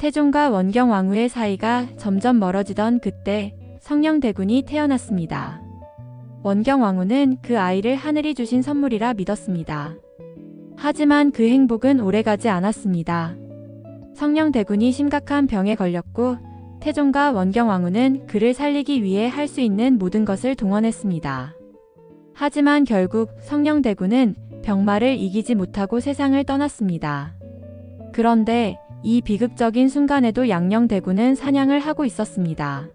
태종과 원경 왕후의 사이가 점점 멀어지던 그때 성령대군이 태어났습니다. 원경 왕후는 그 아이를 하늘이 주신 선물이라 믿었습니다. 하지만 그 행복은 오래가지 않았습니다. 성령대군이 심각한 병에 걸렸고 태종과 원경 왕후는 그를 살리기 위해 할 수 있는 모든 것을 동원했습니다. 하지만 결국 성령대군은 병마를 이기지 못하고 세상을 떠났습니다. 그런데 이 비극적인 순간에도 양녕대군은 사냥을 하고 있었습니다.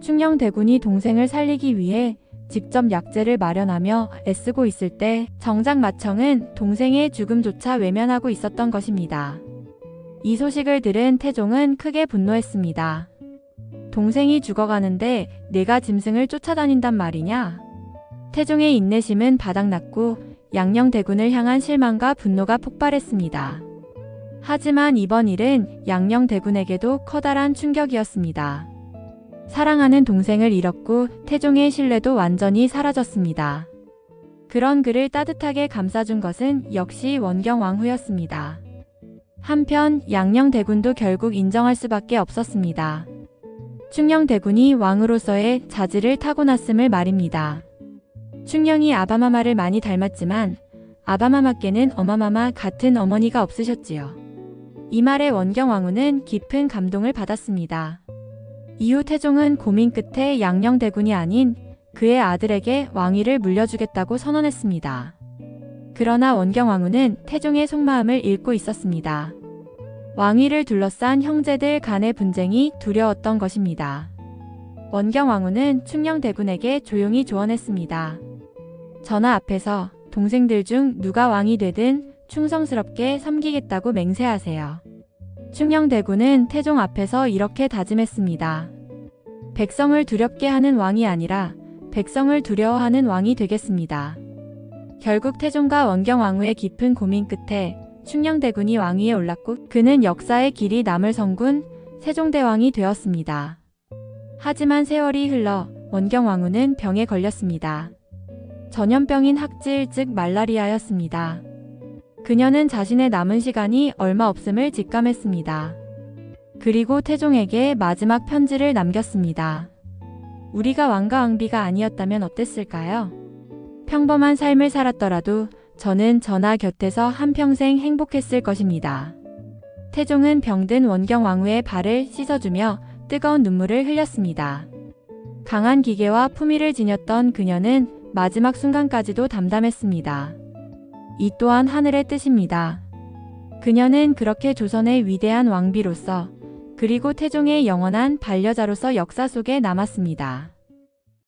충녕대군이 동생을 살리기 위해 직접 약재를 마련하며 애쓰고 있을 때 정작 마청은 동생의 죽음조차 외면하고 있었던 것입니다. 이 소식을 들은 태종은 크게 분노했습니다. 동생이 죽어가는데 내가 짐승을 쫓아다닌단 말이냐? 태종의 인내심은 바닥났고 양녕대군을 향한 실망과 분노가 폭발했습니다. 하지만 이번 일은 양녕대군에게도 커다란 충격이었습니다. 사랑하는 동생을 잃었고 태종의 신뢰도 완전히 사라졌습니다. 그런 그를 따뜻하게 감싸준 것은 역시 원경 왕후였습니다. 한편 양녕대군도 결국 인정할 수밖에 없었습니다. 충녕대군이 왕으로서의 자질을 타고났음을 말입니다. 충녕이 아바마마를 많이 닮았지만 아바마마께는 어마마마 같은 어머니가 없으셨지요. 이 말에 원경 왕후는 깊은 감동을 받았습니다. 이후 태종은 고민 끝에 양녕대군이 아닌 그의 아들에게 왕위를 물려주겠다고 선언했습니다. 그러나 원경 왕후는 태종의 속마음을 읽고 있었습니다. 왕위를 둘러싼 형제들 간의 분쟁이 두려웠던 것입니다. 원경 왕후는 충녕대군에게 조용히 조언했습니다. 전하 앞에서 동생들 중 누가 왕이 되든 충성스럽게 섬기겠다고 맹세하세요. 충녕대군은 태종 앞에서 이렇게 다짐했습니다. 백성을 두렵게 하는 왕이 아니라 백성을 두려워하는 왕이 되겠습니다. 결국 태종과 원경 왕후의 깊은 고민 끝에 충녕대군이 왕위에 올랐고 그는 역사의 길이 남을 성군 세종대왕이 되었습니다. 하지만 세월이 흘러 원경 왕후는 병에 걸렸습니다. 전염병인 학질 즉 말라리아였습니다. 그녀는 자신의 남은 시간이 얼마 없음을 직감했습니다. 그리고 태종에게 마지막 편지를 남겼습니다. 우리가 왕과 왕비가 아니었다면 어땠을까요? 평범한 삶을 살았더라도 저는 전하 곁에서 한평생 행복했을 것입니다. 태종은 병든 원경 왕후의 발을 씻어주며 뜨거운 눈물을 흘렸습니다. 강한 기계와 품위를 지녔던 그녀는 마지막 순간까지도 담담했습니다. 이 또한 하늘의 뜻입니다. 그녀는 그렇게 조선의 위대한 왕비로서 그리고 태종의 영원한 반려자로서 역사 속에 남았습니다.